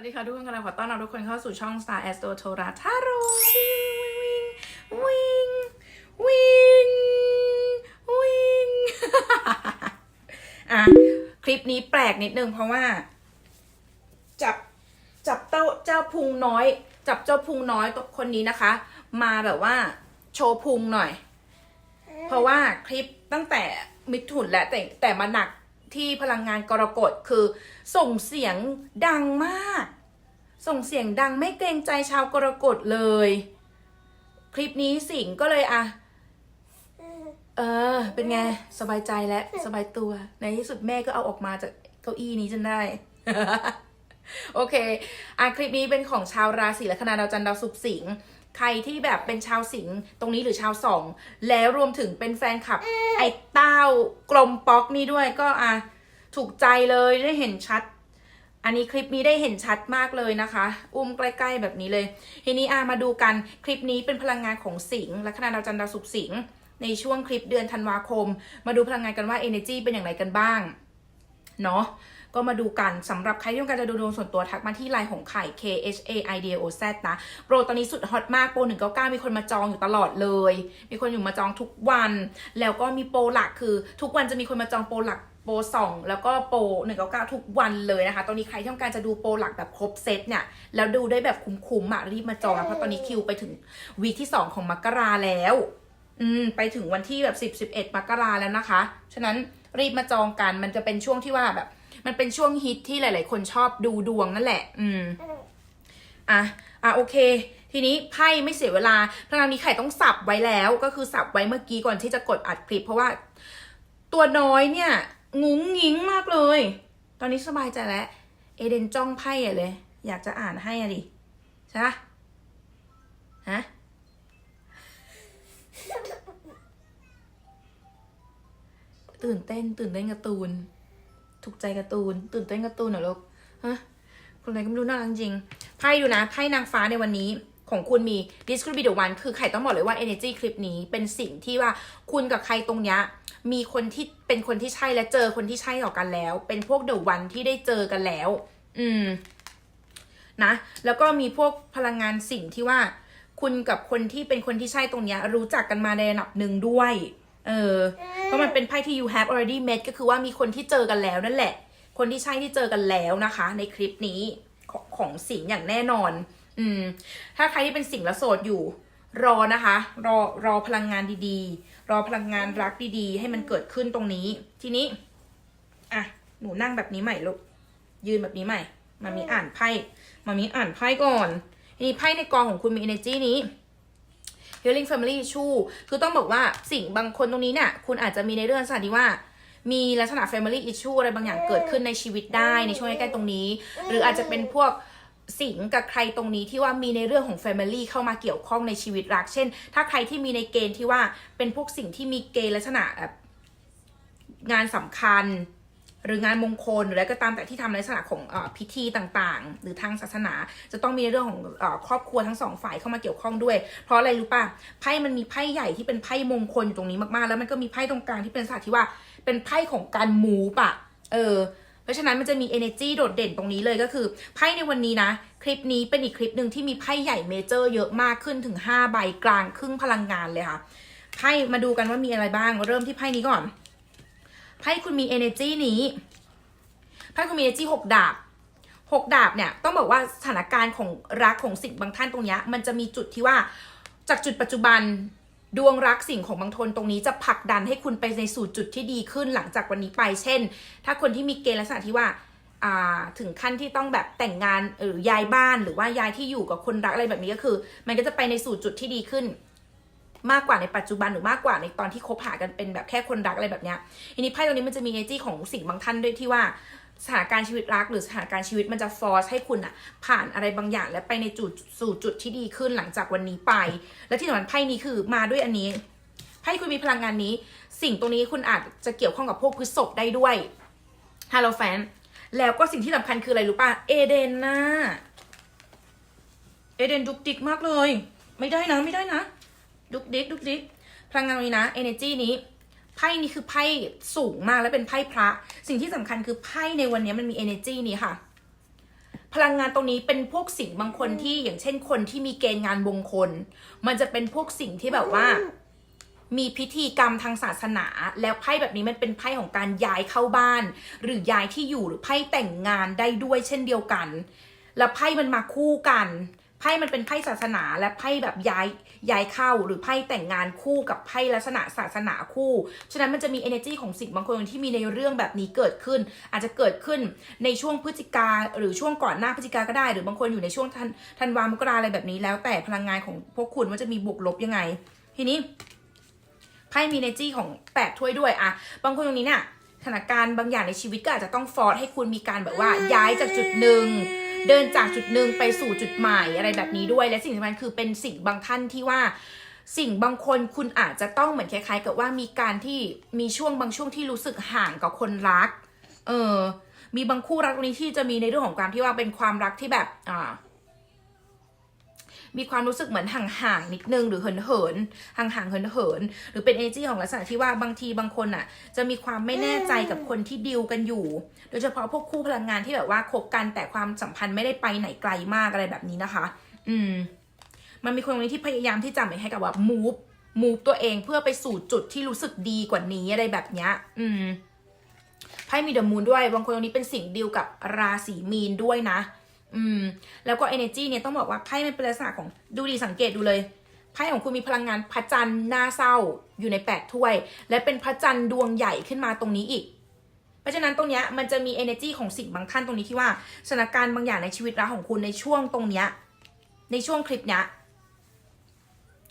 วัสดีค่ะทุกคนกำลังขอต้อนรับทุกคนเข้าสู่ช่อง Star Astro t o r a t a r o วิ่งวิ่งวิ่งวิ่งอะคลิปนี้แปลกนิดนึงเพราะว่า จับจับเต้าเจ้าพุงน้อย จับเจ้าพุงน้อยตัวคนนี้นะคะ มาแบบว่าโชว์พุงหน่อย เพราะว่าคลิปตั้งแต่มิถุนและแต่แต่มาหนัก ที่พลังงานกรกฎคือ ส่งเสียงดังมาก ส่งเสียงดังไม่เกรงใจชาวกรกฎเลย คลิปนี้สิงก็เลยอะเออ เป็นไง สบายใจและสบายตัว ในที่สุดแม่ก็เอาออกมาจากเก้าอี้นี้จนได้ โอเค อะ คลิปนี้เป็นของชาวราศีแลัคนาดาวจันทร์ดาวศุกร์สิงห์ ใครที่แบบเป็นชาวสิงห์ตรงนี้หรือชาวสอง แล้วรวมถึงเป็นแฟนคลับ ไอ้เต้ากลมป๊อกนี่ด้วยก็อะถูกใจเลยได้เห็นชัด อันนี้คลิปนี้ได้เห็นชัดมากเลยนะคะ อุ้มใกล้ๆแบบนี้เลยทีนี้อะมาดูกันคลิปนี้เป็นพลังงานของสิงห์ลัคนาดาวจันทร์ดาวศุกร์สิงห์ในช่วงคลิปเดือนธันวาคม มาดูพลังงานกันว่า energy เป็นอย่างไรกันบ้าง เนาะ ก็มาดูกันสำหรับใครที่ต้องการจะดูดวงส่วนตัวทักมาที่ไลน์ของไข่ K H A I D O Z นะ โปรตอนนี้สุดฮอตมากโปร199 มีคนมาจองอยู่ตลอดเลย มีคนอยู่มาจองทุกวัน แล้วก็มีโปรหลักคือ ทุกวันจะมีคนมาจองโปรหลักโปรสองแล้วก็โปร199ทุกวันเลยนะคะ ตอนนี้ใครที่ต้องการจะดูโปรหลักแบบครบเซตเนี่ย แล้วดูได้แบบคุ้มๆอะรีบมาจองนะเพราะตอนนี้คิวไปถึงวีที่2ของมกราแล้ว อืม ไปถึงวันที่แบบ10 11มกราแล้วนะคะ ฉะนั้นรีบมาจองกันมันจะเป็นช่วงที่ว่าแบบ มันเป็นช่วงฮิตที่หลาย ๆ คนชอบดูดวงนั่นแหละ อืม อะ อะโอเค ทีนี้ไพ่ไม่เสียเวลาพลังนี้ไข่ต้องสับไว้แล้ว ก็คือสับไว้เมื่อกี้ก่อนที่จะกดอัดคลิป เพราะว่า ตัวน้อยเนี่ย งุ้งงิ้งมากเลย ตอนนี้สบายใจแล้ว เอเดนจ้องไพ่อะเลย อยากจะอ่านให้อะดิใช่ปะฮะตื่นเต้นตื่นเต้นกร์ตูน ถูกใจการ์ตูน ตื่นเต้นการ์ตูนเหรอลูกฮะคนไหนก็ไม่รู้น่ารักจริงไพ่ดูนะไพ่นางฟ้าในวันนี้ของคุณมี this could be the one คือไข่ต้องบอกเลยว่า energy คลิปนี้เป็นสิ่งที่ว่าคุณกับใครตรงเนี้ยมีคนที่เป็นคนที่ใช่และเจอคนที่ใช่ต่อกันแล้ว เป็นพวก the one ที่ได้เจอกันแล้ว อืม นะ แล้วก็มีพวกพลังงานสิ่งที่ว่า คุณกับคนที่เป็นคนที่ใช่ตรงเนี้ยรู้จักกันมาในระดับหนึ่งด้วย เออ เพราะมันเป็นไพ่ที่ you have already met ก็คือว่ามีคนที่เจอกันแล้วนั่นแหละ คนที่ใช่ที่เจอกันแล้วนะคะ ในคลิปนี้ของของสิงอย่างแน่นอน อืม ถ้าใครที่เป็นสิงและโสดอยู่ รอนะคะ รอรอพลังงานดีๆ รอพลังงานรักดีๆ ให้มันเกิดขึ้นตรงนี้ ทีนี้ อะ หนูนั่งแบบนี้ใหม่ลูก ยืนแบบนี้ใหม่ มามีอ่านไพ่ มามีอ่านไพ่ก่อนนี้ไพ่ในกองของคุณมี energy นี้ Healing Family Issue คือต้องบอกว่าสิ่งบางคนตรงนี้เนี่ยคุณอาจจะมีในเรื่องสถานที่ว่ามีลักษณะ Family Issue อะไรบางอย่างเกิดขึ้นในชีวิตได้ในช่วงใกล้ๆตรงนี้ หรืออาจจะเป็นพวกสิงกับใครตรงนี้ที่ว่ามีในเรื่องของ Family เข้ามาเกี่ยวข้องในชีวิตรัก เช่น ถ้าใครที่มีในเกณฑ์ที่ว่าเป็นพวกสิ่งที่มีเกณฑ์ลักษณะแบบงานสำคัญ หรืองานมงคลหรืออะไรก็ตามแต่ที่ทำในลักษณะของอพิธีต่างๆ หรือทางศาสนา จะต้องมีในเรื่องของอครอบครัวทั้งสองฝ่ายเข้ามาเกี่ยวข้องด้วย เพราะอะไรรู้ป่ะไพ่มันมีไพ่ใหญ่ที่เป็นไพ่มงคลอยู่ตรงนี้มากๆ แล้วมันก็มีไพ่ตรงกลางที่เป็นศาสตร์ที่ว่า เป็นไพ่ของการมูปะเออเพราะฉะนั้นมันจะมี energy โดดเด่นตรงนี้เลยก็คือไพ่ในวันนี้นะ คลิปนี้เป็นอีกคลิปหนึ่งที่มีไพ่ใหญ่เมเจอร์เยอะมากขึ้นถึง5ใบกลางครึ่งพลังงานเลยค่ะไพ่มาดูกันว่ามีอะไรบ้างเริ่มที่ไพ่นี้ก่อน ไพ่คุณมี energy นี้ไพ่คุณมี energy หกดาบหกดาบเนี่ยต้องบอกว่าสถานการณ์ของรักของสิ่งบางท่านตรงนี้มันจะมีจุดที่ว่าจากจุดปัจจุบันดวงรักสิ่งของบางทนตรงนี้จะผลักดันให้คุณไปในสู่จุดที่ดีขึ้นหลังจากวันนี้ไป เช่น ถ้าคนที่มีเกณฑ์ลักษณะที่ว่าถึงขั้นที่ต้องแบบแต่งงานหรือย้ายบ้านหรือว่าย้ายที่อยู่กับคนรักอะไรแบบนี้ก็คือ มันก็จะไปในสู่จุดที่ดีขึ้น มากกว่าในปัจจุบันหรือมากกว่าในตอนที่คบหากันเป็นแบบแค่คนรักอะไรแบบเนี้ยทีนี้ไพ่ตรงนี้มันจะมีเอจี้ของสิ่งบางท่านด้วยที่ว่าสถานการณ์ชีวิตรักหรือสถานการณ์ชีวิตมันจะฟอร์สให้คุณอะผ่านอะไรบางอย่างและไปในจุดสู่จุดที่ดีขึ้นหลังจากวันนี้ไป และที่สำคัญไพ่นี้คือมาด้วยอันนี้ไพ่คุณมีพลังงานนี้ สิ่งตรงนี้คุณอาจจะเกี่ยวข้องกับพวกพฤษภได้ด้วยฮัลโหลแฟนแล้วก็สิ่งที่สำคัญคืออะไรรู้ป่ะเอเดนนะเอเดนดุกดิกมากเลย ไม่ได้นะไม่ได้นะ ดุกดิกดุกดิกพลังงานนี้นะ energy นี้ไพ่นี้คือไพ่สูงมากและเป็นไพ่พระ สิ่งที่สำคัญคือไพ่ในวันนี้มันมี energy นี้ค่ะ พลังงานตรงนี้เป็นพวกสิ่งบางคนที่อย่างเช่นคนที่มีเกณฑ์งานมงคล มันจะเป็นพวกสิ่งที่แบบว่ามีพิธีกรรมทางศาสนา แล้วไพ่แบบนี้มันเป็นไพ่ของการย้ายเข้าบ้าน หรือย้ายที่อยู่หรือไพ่แต่งงานได้ด้วยเช่นเดียวกัน แล้วไพ่มันมาคู่กัน ไพ่มันเป็นไพ่ศาสนาและไพ่แบบย้ายย้ายเข้าหรือไพ่แต่งงานคู่กับไพ่ลักษณะศาสนาคู่ ฉะนั้นมันจะมี energy ของสิ่งบางคนที่มีในเรื่องแบบนี้เกิดขึ้น อาจจะเกิดขึ้นในช่วงพฤศจิกาหรือช่วงก่อนหน้าพฤศจิกาก็ได้ หรือบางคนอยู่ในช่วงธันธันวามกราอะไรแบบนี้แล้วแต่พลังงานของพวกคุณว่าจะมีบวกลบยังไง ทีนี้ไพ่มีเนจี้ของแปดถ้วยด้วยอะบางคนตรงนี้เนี่ยสถานการณ์บางอย่างในชีวิตก็อาจจะต้องฟอร์สให้คุณมีการแบบว่าย้ายจากจุดหนึ่ง เดินจากจุดหนึ่งไปสู่จุดหมายอะไรแบบนี้ด้วย และสิ่งสำคัญคือเป็นสิ่งบางท่านที่ว่าสิ่งบางคนคุณอาจจะต้องเหมือนคล้ายๆ กับว่ามีการที่มีช่วงบางช่วงที่รู้สึกห่างกับคนรัก เออ มีบางคู่รักตรงนี้ที่จะมีในเรื่องของการที่ว่าเป็นความรักที่แบบอ่า มีความรู้สึกเหมือนห่างๆนิดนึงหรือเหินๆห่างๆเหินๆหรือเป็น energy ของลักษณะที่ว่าบางทีบางคนอะ จะมีความไม่แน่ใจกับคนที่ดิวกันอยู่ โดยเฉพาะพวกคู่พลังงานที่แบบว่าคบกันแต่ความสัมพันธ์ไม่ได้ไปไหนไกลมากอะไรแบบนี้นะคะ อืม มันมีคนคนนี้ที่พยายามที่จะเหมือนให้กับว่า move move ตัวเองเพื่อไปสู่จุดที่รู้สึกดีกว่านี้อะไรแบบเนี้ย อืมไพ่มีเดอะมูนด้วย บางคนตรงนี้เป็นสิ่งดีลกับราศีมีนด้วยนะ อืม แล้วก็ energy เนี่ยต้องบอกว่าไพ่มันเป็นลักษณะของดูดีสังเกตดูเลยไพ่ของคุณมีพลังงานพระจันทร์หน้าเศร้าอยู่ในแปดถ้วย และเป็นพระจันทร์ดวงใหญ่ขึ้นมาตรงนี้อีก เพราะฉะนั้นตรงเนี้ยมันจะมี energy ของสิ่งบางท่านตรงนี้ที่ว่าสถานการณ์บางอย่างในชีวิตรักของคุณในช่วงตรงเนี้ยในช่วงคลิปเนี้ย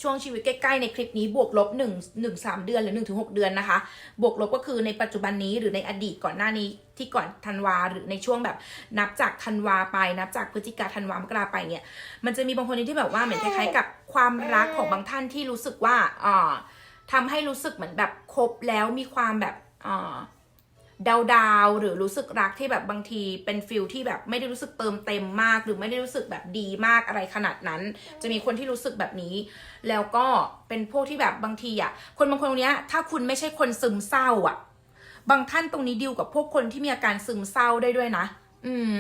ช่วงชีวิตใกล้ๆในคลิปนี้บวกลบ1 1 3 เดือนหรือ1ถึง6เดือนนะคะ บวกลบก็คือในปัจจุบันนี้หรือในอดีตก่อนหน้านี้ที่ก่อนธันวาหรือในช่วงแบบนับจากธันวาไปนับจากพฤศจิกาธันวามกราไปเนี่ย มันจะมีบางคนที่แบบว่าเหมือนคล้ายๆกับความรักของบางท่านที่รู้สึกว่าอ่าทำให้รู้สึกเหมือนแบบคบแล้วมีความแบบอ่า ดาวดาวหรือรู้สึกรักที่แบบบางทีเป็นฟิลที่แบบไม่ได้รู้สึกเติมเต็มมาก หรือไม่ได้รู้สึกแบบดีมากอะไรขนาดนั้น จะมีคนที่รู้สึกแบบนี้ แล้วก็เป็นพวกที่แบบบางทีอะคนบางคนตรงเนี้ยถ้าคุณไม่ใช่คนซึมเศร้าอะ บางท่านตรงนี้ดิวกับพวกคนที่มีอาการซึมเศร้าได้ด้วยนะ อืม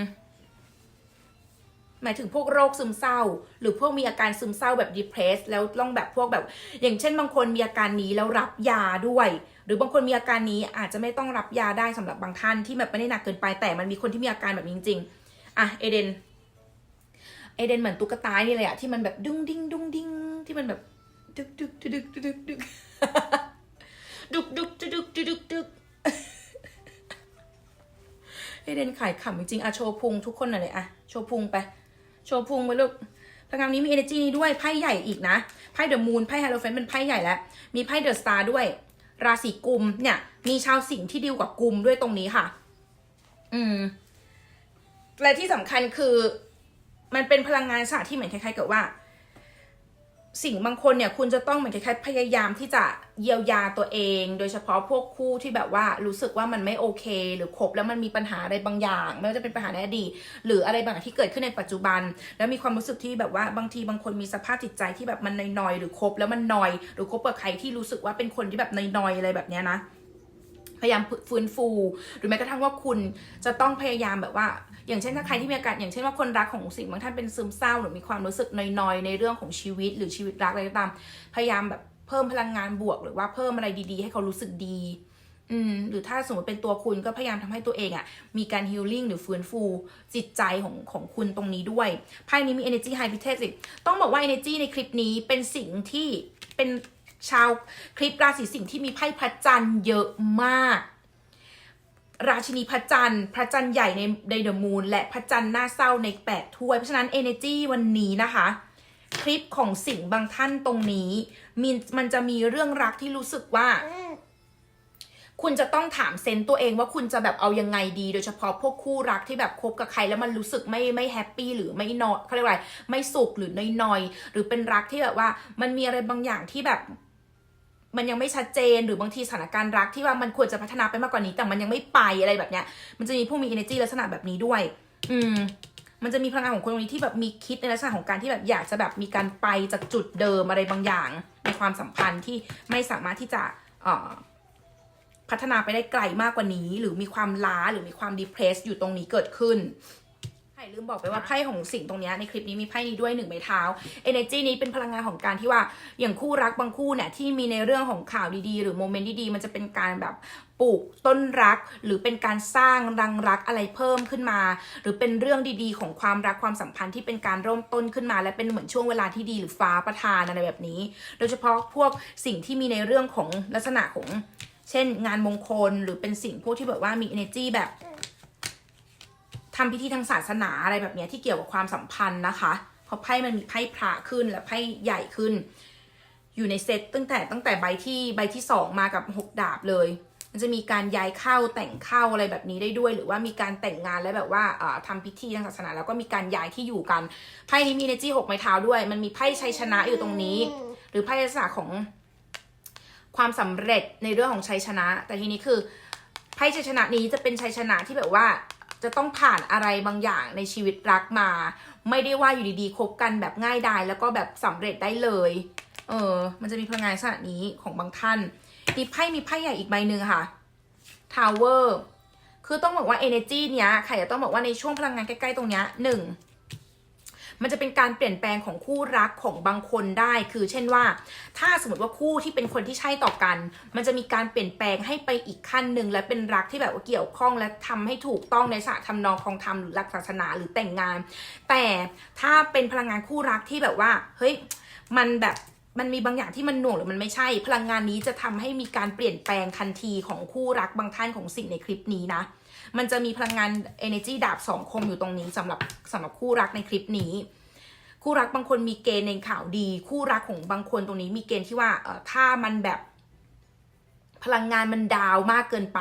หมายถึงพวกโรคซึมเศร้า หรือพวกมีอาการซึมเศร้าแบบ depressed แล้วต้องแบบพวกแบบ อย่างเช่นบางคนมีอาการนี้แล้วรับยาด้วย รือบางคนมีอาการนี้อาจจะไม่ต้องรับยาได้สำหรับบางท่านที่แบบไม่ได้หนักเกินไปแต่มันมีคนที่มีอาการแบบนี้จริงๆอะเอเดนเอเดนเหมือนตุ๊กตานี่เลยอะที่มันแบบดุ้งดิ้งดุ้งดิ้งที่มันแบบดึกดึกดึกดึกดึกดึกดุกดุกดุกดุกดุกดุกเอเดนขายขำจริงๆอะโชว์พุงทุกคนหน่อยเลยอะโชว์พุงไป โชว์พุงไปลูกพลังงานนี้มีเอเนจีนี้ด้วยไพ่ใหญ่อีกนะไพ่เดอะมูนไพ่ฮาโลเฟนเป็นไพ่ใหญ่แล้วมีไพ่เดอะสตาร์ด้วย ราศีกุมเนี่ย มีชาวสิงห์ที่ดีวกับกุมด้วยตรงนี้ค่ะ อืม และที่สำคัญคือ มันเป็นพลังงานศาสตร์ที่เหมือนคล้ายๆกับว่า สิ่งบางคนเนี่ยคุณจะต้องเหมือนคล้ายๆพยายามที่จะเยียวยาตัวเอง โดยเฉพาะพวกคู่ที่แบบว่ารู้สึกว่ามันไม่โอเค หรือคบแล้วมันมีปัญหาอะไรบางอย่าง ไม่ว่าจะเป็นปัญหาในอดีตหรืออะไรบางอย่างที่เกิดขึ้นในปัจจุบัน แล้วมีความรู้สึกที่แบบว่าบางทีบางคนมีสภาพจิตใจที่แบบมันนอยๆหรือคบแล้วมันนอย หรือคบกับใครที่รู้สึกว่าเป็นคนที่แบบนอยๆอะไรแบบเนี้ยนะพยายามฟื้นฟู หรือแม้กระทั่งว่าคุณจะต้องพยายามแบบว่า อย่างเช่นถ้าใครที่มีอาการอย่างเช่นว่าคนรักของสิ่งบางท่านเป็นซึมเศร้าหรือมีความรู้สึกนอยๆ ในเรื่องของชีวิตหรือชีวิตรักอะไรก็ตาม พยายามแบบเพิ่มพลังงานบวก หรือว่าเพิ่มอะไรดีๆ ให้เขารู้สึกดี อืมหรือถ้าสมมติเป็นตัวคุณก็พยายามทำให้ตัวเองอะ่ะมีการฮีลลิ่งหรือฟื้นฟูจิตใจของของคุณตรงนี้ด้วยไพ่นี้มี energy high pitch อีกต้องบอกว่า energy ในคลิปนี้เป็นสิ่งที่เป็นชาวคลิปราศีสิงห์ที่มีไพ่พระจันทร์เยอะมาก ราชินีพระจันทร์พระจันทร์ใหญ่ในในเดอะมูนและพระจันทร์หน้าเศร้าในแปดถ้วย เพราะฉะนั้น energy วันนี้นะคะ คลิปของสิ่งบางท่านตรงนี้มีมันจะมีเรื่องรักที่รู้สึกว่า คุณจะต้องถามเซนต์ตัวเองว่าคุณจะแบบเอายังไงดี โดยเฉพาะพวกคู่รักที่แบบคบกับใครแล้วมันรู้สึกไม่ไม่แฮปปี้หรือไม่นอยเขาเรียกว่าอะไรไม่สุขหรือน้อยๆหรือเป็นรักที่แบบว่า มันมีอะไรบางอย่างที่แบบ มันยังไม่ชัดเจนหรือบางทีสถานการณ์รักที่ว่ามันควรจะพัฒนาไปมากกว่านี้ แต่มันยังไม่ไปอะไรแบบเนี้ย มันจะมีพวกมี energy ลักษณะแบบนี้ด้วย อืม มันจะมีพลังงานของคนตรงนี้ที่แบบมีคิดในลักษณะของการที่แบบอยากจะแบบมีการไปจากจุดเดิมอะไรบางอย่าง ในความสัมพันธ์ที่ไม่สามารถที่จะเอ่อพัฒนาไปได้ไกลมากกว่านี้ หรือมีความล้าหรือมีความ depressed อยู่ตรงนี้เกิดขึ้น ไผ่ลืมบอกไปว่าไพ่ของสิ่งตรงเนี้ยในคลิปนี้มีไพ่นี้ด้วยหนึ่งใบเท้า energy นี้เป็นพลังงานของการที่ว่าอย่างคู่รักบางคู่เนี่ยที่มีในเรื่องของข่าวดีๆ หรือโมเมนต์ดีๆมันจะเป็นการแบบปลูกต้นรัก หรือเป็นการสร้างรังรักอะไรเพิ่มขึ้นมา หรือเป็นเรื่องดีๆ ของความรักความสัมพันธ์ที่เป็นการเริ่มต้นขึ้นมา และเป็นเหมือนช่วงเวลาที่ดีหรือฟ้าประทานอะไรแบบนี้ โดยเฉพาะพวกสิ่งที่มีในเรื่องของลักษณะของ เช่น งานมงคลหรือเป็นสิ่งพวกที่แบบว่ามี energy แบบ ทำพิธีทางศาสนาอะไรแบบนี้ที่เกี่ยวกับความสัมพันธ์นะคะเพราะไพ่มันมีไพ่พระขึ้นและไพ่ใหญ่ขึ้น อยู่ในเซตตั้งแต่ตั้งแต่ใบที่ใบที่สองมากับหกดาบเลย มันจะมีการย้ายเข้าแต่งเข้าอะไรแบบนี้ได้ด้วย หรือว่ามีการแต่งงานแล้วแบบว่าเอ่อทำพิธีทางศาสนา แล้วก็มีการย้ายที่อยู่กันไพ่นี้มี energy หกไม้เท้าด้วย มันมีไพ่ชัยชนะอยู่ตรงนี้ หรือไพ่ลักษณะของความสำเร็จในเรื่องของชัยชนะ แต่ทีนี้คือไพ่ชัยชนะนี้จะเป็นชัยชนะที่แบบว่า จะต้องผ่านอะไรบางอย่างในชีวิตรักมา ไม่ได้ว่าอยู่ดีๆคบกันแบบง่ายดายแล้วก็แบบสำเร็จได้เลย เออ มันจะมีพลังงานลักษณะนี้ของบางท่านดีไพ่มีไพ่ใหญ่อีกใบหนึ่งค่ะทาวเวอร์คือต้องบอกว่า energy เนี้ยใครจะต้องบอกว่าในช่วงพลังงานใกล้ๆตรงเนี้ยหนึ่ง มันจะเป็นการเปลี่ยนแปลงของคู่รักของบางคนได้ คือเช่นว่า ถ้าสมมติว่าคู่ที่เป็นคนที่ใช่ต่อกัน มันจะมีการเปลี่ยนแปลงให้ไปอีกขั้นหนึ่งและเป็นรักที่แบบว่าเกี่ยวข้องและทำให้ถูกต้องในศาสตร์ทำนองคองธรรมหรือหลักศาสนาหรือแต่งงาน แต่ถ้าเป็นพลังงานคู่รักที่แบบว่า เฮ้ย มันแบบ มันมีบางอย่างที่มันหน่วงหรือมันไม่ใช่ พลังงานนี้จะทำให้มีการเปลี่ยนแปลงทันทีของคู่รักบางท่านของสิ่งในคลิปนี้นะ มันจะมีพลังงาน energy ดาบสองคมอยู่ตรงนี้สำหรับสำหรับคู่รักในคลิปนี้ คู่รักบางคนมีเกณฑ์ในข่าวดี คู่รักของบางคนตรงนี้มีเกณฑ์ที่ว่าเออถ้ามันแบบ พลังงานมันดาวมากเกินไป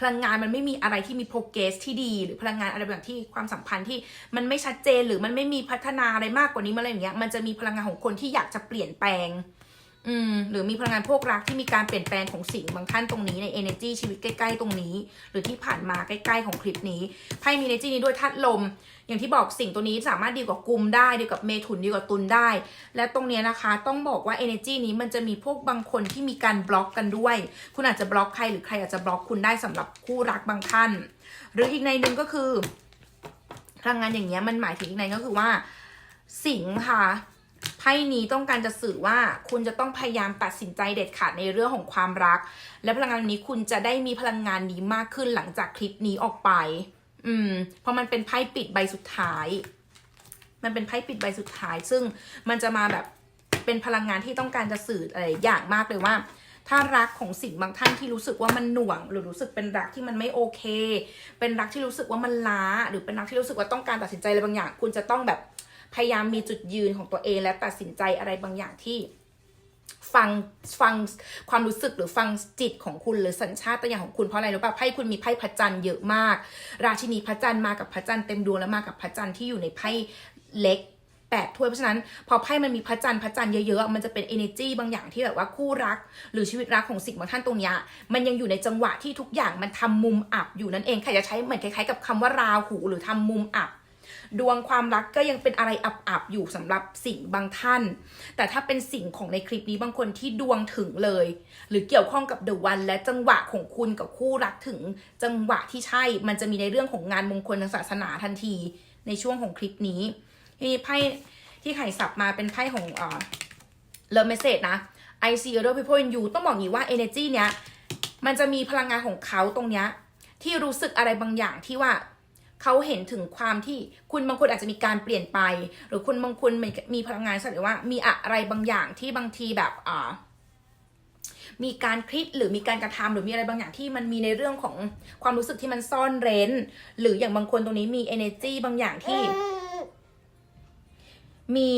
พลังงานมันไม่มีอะไรที่มีโปรเกรสที่ดี หรือพลังงานอะไรแบบที่ความสัมพันธ์ที่มันไม่ชัดเจนหรือมันไม่มีพัฒนาอะไรมากกว่านี้มาอะไรอย่างเงี้ยมันจะมีพลังงานของคนที่อยากจะเปลี่ยนแปลง อืมหรือมีพลังงานพวกรักที่มีการเปลี่ยนแปลงของสิ่งบางท่านตรงนี้ใน energy ชีวิตใกล้ๆตรงนี้ หรือที่ผ่านมาใกล้ๆของคลิปนี้ไพ่มี energy นี้ด้วยธาตุลม อย่างที่บอกสิ่งตัวนี้สามารถดีกว่ากุมได้ดีกว่าเมถุนดีกว่าตุลได้ และตรงเนี้ยนะคะต้องบอกว่า energy นี้มันจะมีพวกบางคนที่มีการบล็อกกันด้วย คุณอาจจะบล็อกใครหรือใครอาจจะบล็อกคุณได้สำหรับคู่รักบางท่าน หรืออีกในหนึ่งก็คือพลังงานอย่างเงี้ยมันหมายถึงอีกในก็คือว่า สิงค่ะ ไพ่นี้ต้องการจะสื่อว่าคุณจะต้องพยายามตัดสินใจเด็ดขาดในเรื่องของความรัก และพลังงานนี้คุณจะได้มีพลังงานนี้มากขึ้นหลังจากคลิปนี้ออกไป อืม เพราะมันเป็นไพ่ปิดใบสุดท้าย มันเป็นไพ่ปิดใบสุดท้าย ซึ่งมันจะมาแบบเป็นพลังงานที่ต้องการจะสื่ออะไรอย่างมากเลยว่า ถ้ารักของสิ่งบางท่านที่รู้สึกว่ามันหน่วง หรือรู้สึกเป็นรักที่มันไม่โอเค เป็นรักที่รู้สึกว่ามันล้า หรือเป็นรักที่รู้สึกว่าต้องการตัดสินใจอะไรบางอย่าง คุณจะต้องแบบ พยายามมีจุดยืนของตัวเองและตัดสินใจอะไรบางอย่างที่ฟังฟังความรู้สึกหรือฟังจิตของคุณหรือสัญชาตญาณของคุณเพราะอะไรรู้ป่ะไพ่คุณมีไพ่พระจันทร์เยอะมาก ราชินีพระจันทร์มากับพระจันทร์เต็มดวงแล้วมากับพระจันทร์ที่อยู่ในไพ่เล็กแปดถ้วยเพราะฉะนั้นพอไพ่มันมีพระจันทร์พระจันทร์เยอะๆ มันจะเป็น energy บางอย่างที่แบบว่าคู่รัก หรือชีวิตรักของสิ่งบางท่านตรงนี้มันยังอยู่ในจังหวะที่ทุกอย่างมันทำมุมอับอยู่นั่นเองใครจะใช้เหมือนคล้ายๆกับคำว่าราหูหรือทำมุมอับ ดวงความรักก็ยังเป็นอะไรอับๆอยู่สำหรับสิ่งบางท่าน แต่ถ้าเป็นสิ่งของในคลิปนี้บางคนที่ดวงถึงเลย หรือเกี่ยวข้องกับเดอะวันและจังหวะของคุณกับคู่รักถึงจังหวะที่ใช่ มันจะมีในเรื่องของงานมงคลทางศาสนาทันทีในช่วงของคลิปนี้นี่ไพ่ที่ไข่สับมาเป็นไพ่ของเอ่อเลิฟเมสเซจนะ I see other people in you ต้องบอกอย่างนี้ว่า energy เนี้ยมันจะมีพลังงานของเขาตรงเนี้ยที่รู้สึกอะไรบางอย่างที่ว่า เขาเห็นถึงความที่คุณบางคนอาจจะมีการเปลี่ยนไป หรือคุณบางคนมีมีพลังงานแสดงว่า มีอะไรบางอย่างที่บางทีแบบอ่ามีการคิดหรือมีการกระทำหรือมีอะไรบางอย่างที่มันมีในเรื่องของความรู้สึกที่มันซ่อนเร้น หรืออย่างบางคนตรงนี้มี energy บางอย่างที่ มี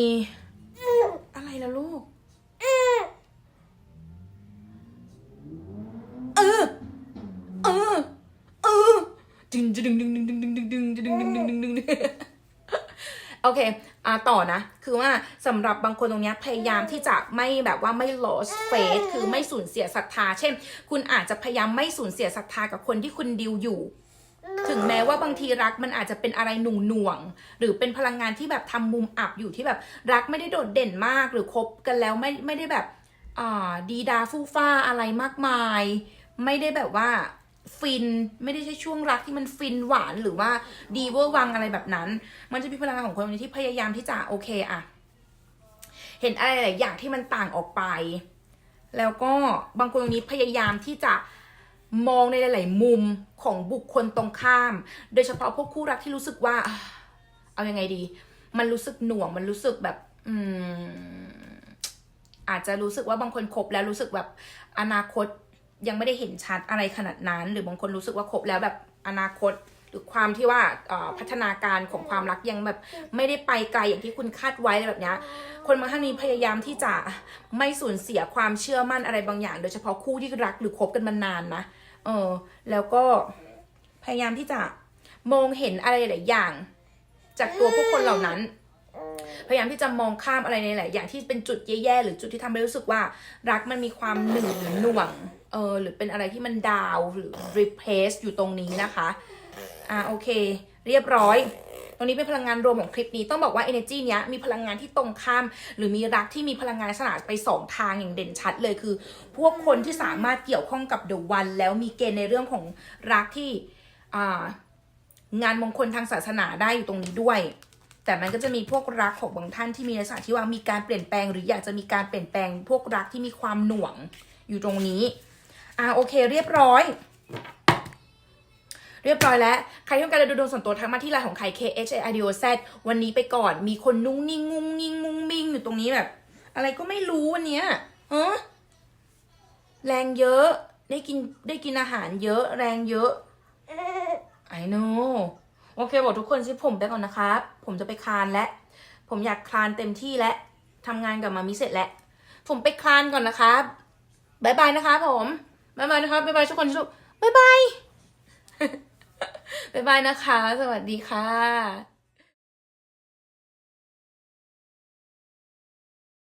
อะไรล่ะลูก ดึงดึงดึงดึงดึงดึงดึงดึงดึงดึงดึงดึงดึงดึงโอเคอ่าต่อนะ คือว่าสำหรับบางคนตรงเนี้ยพยายามที่จะไม่แบบว่าไม่ lost faith คือไม่สูญเสียศรัทธา เช่น คุณอาจจะพยายามไม่สูญเสียศรัทธากับคนที่คุณดิวอยู่ ถึงแม้ว่าบางทีรักมันอาจจะเป็นอะไรหนุ่งหน่วง หรือเป็นพลังงานที่แบบทำมุมอับอยู่ที่แบบรักไม่ได้โดดเด่นมากหรือคบกันแล้วไม่ไม่ได้แบบอ่าดีดาฟู่ฟ้าอะไรมากมาย ไม่ได้แบบว่า ฟินไม่ได้ใช่ช่วงรักที่มันฟินหวานหรือว่าดีเวอร์วังอะไรแบบนั้น มันจะมีพลังงานของคนนนี้ที่พยายามที่จะโอเคอะเห็นอะไรหลายอย่างที่มันต่างออกไป แล้วก็บางคนตรงนี้พยายามที่จะมองในหลาย ๆ มุมของบุคคลตรงข้าม โดยเฉพาะพวกคู่รักที่รู้สึกว่า เอายังไงดี มันรู้สึกหน่วงมันรู้สึกแบบ อืม อาจจะรู้สึกว่าบางคนคบแล้วรู้สึกแบบอนาคต ยังไม่ได้เห็นชัดอะไรขนาดนั้น หรือบางคนรู้สึกว่าคบแล้วแบบอนาคต หรือความที่ว่าเอ่อพัฒนาการของความรักยังแบบไม่ได้ไปไกลอย่างที่คุณคาดไว้อะไรแบบเนี้ยคนบางท่านนี้พยายามที่จะไม่สูญเสียความเชื่อมั่นอะไรบางอย่าง โดยเฉพาะคู่ที่รักหรือคบกันมานานนะเออแล้วก็พยายามที่จะมองเห็นอะไรหลายอย่าง จากตัวพวกคนเหล่านั้น พยายามที่จะมองข้ามอะไรในหลายอย่างที่เป็นจุดแย่ๆหรือจุดที่ทำให้รู้สึกว่า รักมันมีความหนึ่งหรือหน่วงเออหรือเป็นอะไรที่มันดาวหรือ replace อยู่ตรงนี้นะคะอ่าโอเค เรียบร้อยตรงนี้เป็นพลังงานรวมของคลิปนี้ต้องบอกว่า energy เนี้ยมีพลังงานที่ตรงข้าม หรือมีรักที่มีพลังงานลักษณะไปสองทางอย่างเด่นชัดเลยคือ พวกคนที่สามารถเกี่ยวข้องกับ the one แล้วมีเกณฑ์ในเรื่องของรักที่อ่างานมงคลทางศาสนาได้อยู่ตรงนี้ด้วย แต่มันก็จะมีพวกรักของบางท่านที่มีลักษณะที่ว่ามีการเปลี่ยนแปลง หรืออยากจะมีการเปลี่ยนแปลง พวกรักที่มีความหน่วงอยู่ตรงนี้ อ่าโอเค เรียบร้อย เรียบร้อยแล้ว ใครที่ต้องการจะดูดวงส่วนตัวทักมาที่ไลน์ของใคร K H A I D O Z วันนี้ไปก่อน มีคนนุ่งนิ่งงุ้งงิงมุ้งมิงอยู่ตรงนี้แบบ อะไรก็ไม่รู้วันเนี้ยฮะแรงเยอะ ได้กินได้กินอาหารเยอะ แรงเยอะ I know โอเคบอกทุกคนสิผมไปก่อนนะครับ ผมจะไปคานและ ผมอยากคลานเต็มที่และทำงานกับมามิเสร็จแล้ว ผมไปคลานก่อนนะครับบายบายนะคะผมบายบายนะครับบายบายทุกคนทุกบายบายบายบายนะคะ สวัสดีค่ะ